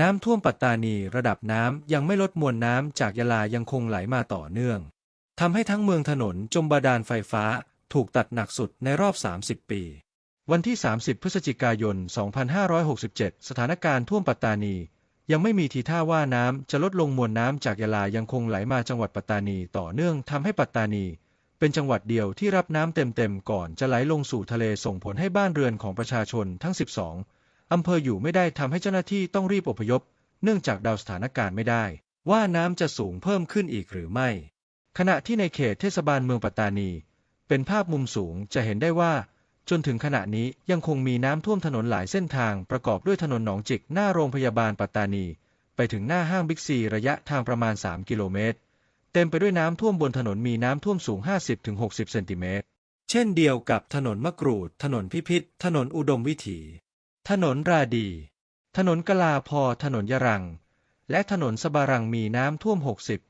น้ำท่วมปัตตานีระดับน้ำยังไม่ลดมวลน้ำจากยะลายังคงไหลมาต่อเนื่องทำให้ทั้งเมืองถนนจมบาดาลไฟฟ้าถูกตัดหนักสุดในรอบ 30 ปี วันที่ 30 พฤศจิกายน 2567 สถานการณ์ท่วมปัตตานี ยังไม่มีทีท่าว่าน้ำจะลดลงมวลน้ำจากยะลายังคงไหลมาจังหวัดปัตตานีต่อเนื่องทำให้ปัตตานี เป็นจังหวัดเดียวที่รับน้ำเต็มๆก่อนจะไหลลงสู่ทะเลส่งผลให้บ้านเรือนของประชาชนทั้ง 12 อำเภออยู่ไม่ได้ทำให้เจ้าหน้าที่ต้องรีบอพยพ เนื่องจากเดาสถานการณ์ไม่ได้ ว่าน้ำจะสูงเพิ่มขึ้นอีกหรือไม่ ขณะที่ในเขตเทศบาลเมืองปัตตานี เป็นภาพมุมสูงจะเห็นได้ว่า จนถึงขณะนี้ยังคงมีน้ำท่วมถนนหลายเส้นทางประกอบด้วยถนนหนองจิกหน้าโรงพยาบาลปัตตานี ไปถึงหน้าห้างบิ๊กซีระยะทางประมาณ 3 กิโลเมตร เต็มไปด้วยน้ำท่วมบนถนนมีน้ำท่วมสูง 50-60 เซนติเมตร เช่นเดียวกับถนนมะกรูด ถนนพิพิธ ถนนอุดมวิถี ถนนราดี ถนนกลาพอถนนยรัง และถนนสบารังมีน้ำท่วม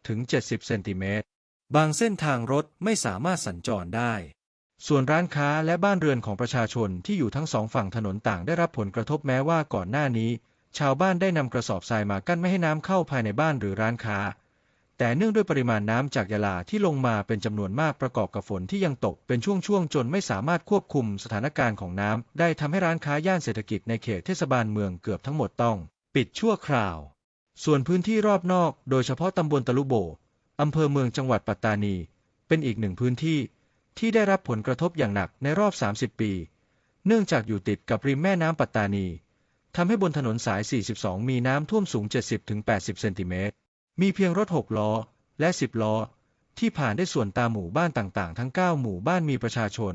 60-70 เซนติเมตร บางเส้นทางรถไม่สามารถสัญจรได้ ส่วนร้านค้าและบ้านเรือนของประชาชนที่อยู่ทั้งสองฝั่งถนนต่างได้รับผลกระทบแม้ว่าก่อนหน้านี้ ชาวบ้านได้นำกระสอบทรายมากั้นไม่ให้น้ำเข้าภายในบ้านหรือร้านค้า แต่เนื่องด้วยปริมาณน้ำจากยะลาที่ลงมาเป็นจำนวนมากประกอบกับฝนที่ยังตกเป็นช่วงๆจนไม่สามารถควบคุมสถานการณ์ของน้ำได้ทำให้ร้านค้าย่านเศรษฐกิจในเขตเทศบาลเมืองเกือบทั้งหมดต้อง ปิดชั่วคราว ส่วนพื้นที่รอบนอก โดยเฉพาะตำบลตะลุโบอำเภอเมืองจังหวัดปัตตานี เป็นอีกหนึ่งพื้นที่ ที่ได้รับผลกระทบอย่างหนักในรอบ 30 ปี เนื่องจากอยู่ติดกับริมแม่น้ำปัตตานีทำให้บนถนนสาย 42 มีน้ำท่วมสูง 70-80 เซนติเมตร มีเพียงรถ6ล้อ และ10ล้อ ที่ผ่านได้ส่วนตามหมู่บ้านต่างๆ ทั้ง 9 หมู่บ้านมีประชาชน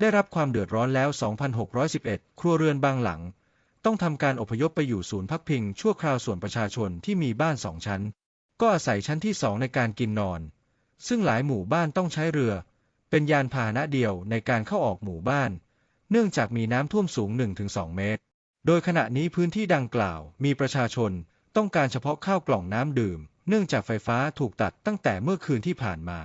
ได้รับความเดือดร้อนแล้ว 2,611 ครัวเรือนบางหลัง ต้องทำการอพยพไปอยู่ศูนย์พักพิง ชั่วคราวส่วนประชาชนที่มีบ้านสองชั้น ก็อาศัยชั้นที่สองในการกินนอน ซึ่งหลายหมู่บ้านต้องใช้เรือ เป็นยานพาหนะเดียวในการเข้าออกหมู่บ้าน เนื่องจากมีน้ำท่วมสูง 1-2 เมตร โดยขณะนี้พื้นที่ดังกล่าวมีประชาชน ต้องการเฉพาะข้าวกล่องน้ำดื่ม เนื่องจากไฟฟ้าถูกตัดตั้งแต่เมื่อคืนที่ผ่านมา